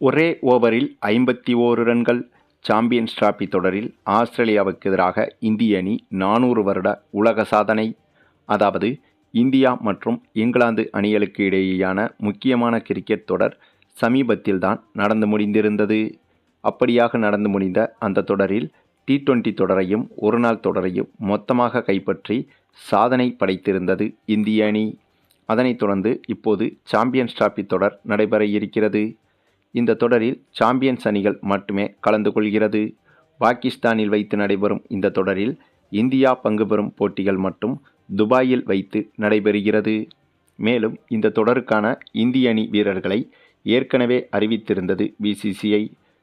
ஒரே ஓவரில் ஐம்பத்தி ஓரு ரன்கள் சாம்பியன்ஸ் டிராபி தொடரில் ஆஸ்திரேலியாவுக்கு எதிராக இந்திய அணி நானூறு வருட உலக சாதனை. அதாவது இந்தியா மற்றும் இங்கிலாந்து அணிகளுக்கு இடையேயான முக்கியமான கிரிக்கெட் தொடர் சமீபத்தில்தான் நடந்து முடிந்திருந்தது. அப்படியாக நடந்து முடிந்த அந்த தொடரில் டி டுவெண்டி தொடரையும் ஒருநாள் தொடரையும் மொத்தமாக கைப்பற்றி சாதனை படைத்திருந்தது இந்திய அணி. அதனைத் தொடர்ந்து இப்போது சாம்பியன்ஸ் டிராபி தொடர் நடைபெற இருக்கிறது. இந்த தொடரில் சாம்பியன்ஸ் அணிகள் மட்டுமே கலந்து கொள்கிறது. பாகிஸ்தானில் வைத்து நடைபெறும் இந்த தொடரில் இந்தியா பங்கு பெறும் போட்டிகள் மட்டும் துபாயில் வைத்து நடைபெறுகிறது. மேலும் இந்த தொடருக்கான இந்திய அணி வீரர்களை ஏற்கனவே அறிவித்திருந்தது பிசிசிஐ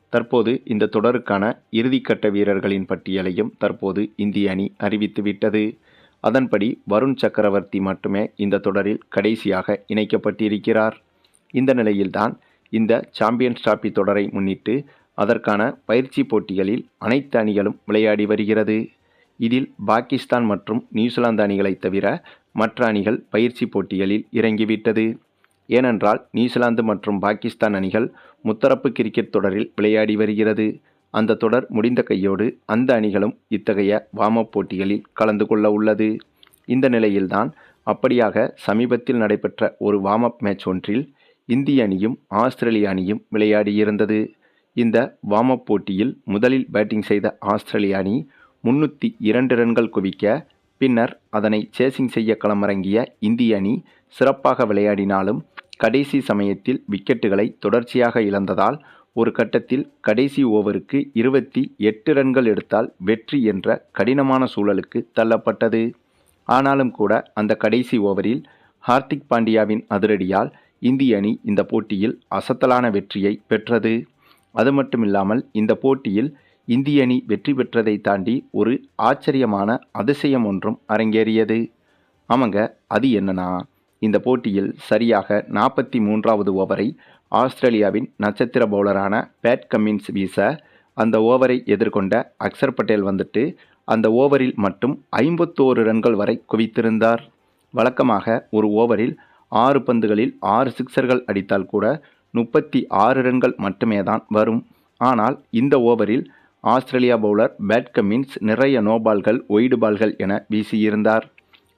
தற்போது இந்த தொடருக்கான இறுதிக்கட்ட வீரர்களின் பட்டியலையும் தற்போது இந்திய அணி அறிவித்துவிட்டது அதன்படி வருண் சக்கரவர்த்தி மட்டுமே இந்த தொடரில் கடைசியாக இணைக்கப்பட்டிருக்கிறார். இந்த நிலையில்தான் இந்த சாம்பியன்ஸ் டிராபி தொடரை முன்னிட்டு அதற்கான பயிற்சி போட்டிகளில் அனைத்து அணிகளும் விளையாடி வருகிறது. இதில் பாகிஸ்தான் மற்றும் நியூசிலாந்து அணிகளை தவிர மற்ற அணிகள் பயிற்சி போட்டிகளில் இறங்கிவிட்டது. ஏனென்றால் நியூசிலாந்து மற்றும் பாகிஸ்தான் அணிகள் முத்தரப்பு கிரிக்கெட் தொடரில் விளையாடி வருகிறது. அந்த தொடர் முடிந்த கையோடு அந்த அணிகளும் இத்தகைய வார்ம் அப் போட்டிகளில் கலந்து கொள்ள உள்ளது. இந்த நிலையில்தான் அப்படியாக சமீபத்தில் நடைபெற்ற ஒரு வார்ம் அப் மேட்ச் ஒன்றில் இந்திய அணியும் ஆஸ்திரேலிய அணியும் விளையாடியிருந்தது. இந்த வார்ம் அப் போட்டியில் முதலில் பேட்டிங் செய்த ஆஸ்திரேலிய அணி முன்னூற்றி இரண்டு ரன்கள் குவிக்க பின்னர் அதனை சேசிங் செய்ய களமிறங்கிய இந்திய அணி சிறப்பாக விளையாடினாலும் கடைசி சமயத்தில் விக்கெட்டுகளை தொடர்ச்சியாக இழந்ததால் ஒரு கட்டத்தில் கடைசி ஓவருக்கு இருபத்தி எட்டு ரன்கள் எடுத்தால் வெற்றி என்ற கடினமான சூழலுக்கு தள்ளப்பட்டது. ஆனாலும் கூட அந்த கடைசி ஓவரில் ஹார்திக் பாண்டியாவின் அதிரடியால் இந்திய அணி இந்த போட்டியில் அசத்தலான வெற்றியை பெற்றது. அது மட்டுமில்லாமல் இந்த போட்டியில் இந்திய அணி வெற்றி பெற்றதை தாண்டி ஒரு ஆச்சரியமான அதிசயம் ஒன்றும் அரங்கேறியது. ஆமாங்க அது என்னன்னா இந்த போட்டியில் சரியாக நாற்பத்தி மூன்றாவது ஓவரை ஆஸ்திரேலியாவின் நட்சத்திர பவுலரான பேட் கம்மின்ஸ் வீச அந்த ஓவரை எதிர்கொண்ட அக்சர் பட்டேல் வந்துட்டு அந்த ஓவரில் மட்டும் ஐம்பத்தோரு ரன்கள் வரை குவித்திருந்தார். வழக்கமாக ஒரு ஓவரில் ஆறு பந்துகளில் ஆறு சிக்சர்கள் அடித்தால் கூட முப்பத்தி ஆறு ரன்கள் மட்டுமே தான் வரும். ஆனால் இந்த ஓவரில் ஆஸ்திரேலியா பவுலர் பேட் கமின்ஸ் நிறைய நோபால்கள் ஒய்டு பால்கள் என வீசியிருந்தார்.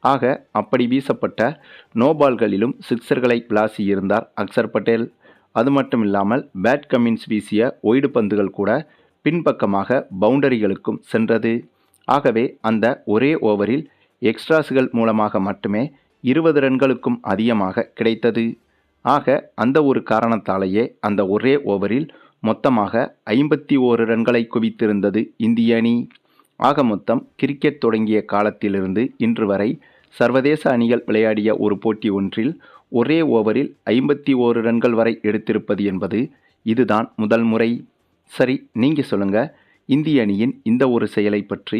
ஆக அப்படி வீசப்பட்ட நோபால்களிலும் சிக்சர்களை விளாசியிருந்தார் அக்சர் பட்டேல். அது மட்டும் இல்லாமல் பேட் கமின்ஸ் வீசிய ஒய்டு பந்துகள் கூட பின்பக்கமாக பவுண்டரிகளுக்கும் சென்றது. ஆகவே அந்த ஒரே ஓவரில் எக்ஸ்ட்ராஸுகள் மூலமாக மட்டுமே இருபது ரன்களுக்கும் அதிகமாக கிடைத்தது. ஆக அந்த ஒரு காரணத்தாலேயே அந்த ஒரே ஓவரில் மொத்தமாக ஐம்பத்தி ஓரு ரன்களை குவித்திருந்தது இந்திய அணி. ஆக மொத்தம் கிரிக்கெட் தொடங்கிய காலத்திலிருந்து இன்று வரை சர்வதேச அணிகள் விளையாடிய ஒரு போட்டி ஒன்றில் ஒரே ஓவரில் ஐம்பத்தி ஓரு ரன்கள் வரை எடுத்திருப்பது என்பது இதுதான் முதல் முறை. சரி நீங்கள் சொல்லுங்கள் இந்திய அணியின் இந்த ஒரு செயலை பற்றி